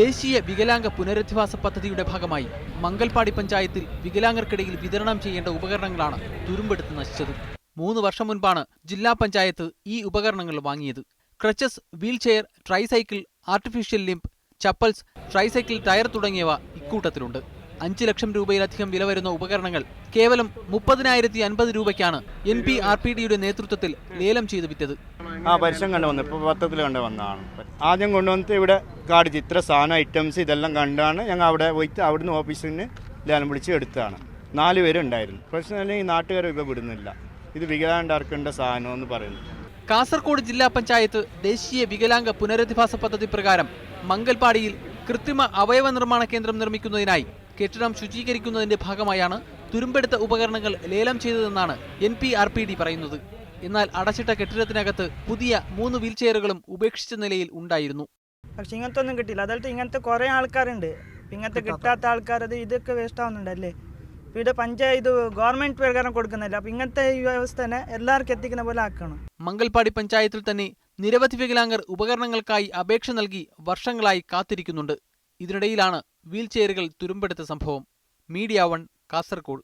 ദേശീയ വികലാംഗ പുനരധിവാസ പദ്ധതിയുടെ ഭാഗമായി മംഗൽപാടി പഞ്ചായത്തിൽ വികലാംഗർക്കിടയിൽ വിതരണം ചെയ്യേണ്ട ഉപകരണങ്ങളാണ് തുരുമ്പെടുത്ത് നശിച്ചത്. മൂന്ന് വർഷം മുൻപാണ് ജില്ലാ പഞ്ചായത്ത് ഈ ഉപകരണങ്ങൾ വാങ്ങിയത്. Crutches wheelchair tricycle artificial limb chappals tricycle tyre തുടങ്ങിയവ ഇക്കൂട്ടത്തിലുണ്ട്. അഞ്ച് ലക്ഷം രൂപയിലധികം വില വരുന്ന ഉപകരണങ്ങൾ കേവലം മുപ്പതിനായിരത്തി അൻപത് രൂപയ്ക്കാണ് എൻ പി ആർ പി ഡിയുടെ നേതൃത്വത്തിൽ ലേലം ചെയ്ത് വിറ്റത്. ആ പരസ്യം കണ്ടു വന്നു. ഇപ്പോൾ പത്രത്തിൽ കണ്ടു വന്നതാണ്. ആദ്യം കൊണ്ടുവന്നിട്ട് ഇവിടെ കാണിച്ച് ഇത്ര സാധനം ഐറ്റംസ് ഇതെല്ലാം കണ്ടാണ് ഞങ്ങൾ അവിടെ പോയിട്ട് അവിടുന്ന് ഓഫീസിൽ നിന്ന് ലേലം വിളിച്ച് എടുത്തതാണ്. നാല് പേരുണ്ടായിരുന്നു പ്രശ്നം ഈ നാട്ടുകാർ ഇപ്പോൾ വിടുന്നില്ല. ഇത് വികലാണ്ടാർക്കേണ്ട സാധനം എന്ന് പറയുന്നു കാസർഗോഡ് ജില്ലാ പഞ്ചായത്ത് ദേശീയ വികലാംഗ പുനരധിവാസ പദ്ധതി പ്രകാരം മംഗൽപാടിയിൽ കൃത്രിമ അവയവ നിർമ്മാണ കേന്ദ്രം നിർമ്മിക്കുന്നതിനായി കെട്ടിടം ശുചീകരിക്കുന്നതിന്റെ ഭാഗമായാണ് തുരുമ്പെടുത്ത ഉപകരണങ്ങൾ ലേലം ചെയ്തതെന്നാണ് N P R P D പറയുന്നത്. എന്നാൽ അടച്ചിട്ട കെട്ടിടത്തിനകത്ത് പുതിയ മൂന്ന് വീൽചെയറുകളും ഉപേക്ഷിച്ച നിലയിൽ ഉണ്ടായിരുന്നു. പക്ഷെ ഇങ്ങനത്തെ ഒന്നും കിട്ടിയില്ല. അതായത് ഇങ്ങനത്തെ കുറേ ആൾക്കാരുണ്ട്. ഇങ്ങനത്തെ കിട്ടാത്ത. ആൾക്കാർ അത് ഇതൊക്കെ വേസ്റ്റ് ആവുന്നുണ്ടല്ലേ ഇവിടെ പഞ്ചായത്ത് ഗവൺമെന്റ് പ്രകാരം കൊടുക്കുന്നില്ല അപ്പൊ ഇങ്ങനത്തെ ഈ വ്യവസ്ഥ തന്നെ എല്ലാവർക്കും എത്തിക്കുന്ന പോലെ ആക്കണം. മംഗൽപാടി പഞ്ചായത്തിൽ തന്നെ നിരവധി വികലാംഗർ ഉപകരണങ്ങൾക്കായി അപേക്ഷ നൽകി വർഷങ്ങളായി കാത്തിരിക്കുന്നുണ്ട്. ഇതിനിടയിലാണ് വീൽചെയറുകൾ തുരുമ്പെടുത്ത സംഭവം. Media one Kasaragod.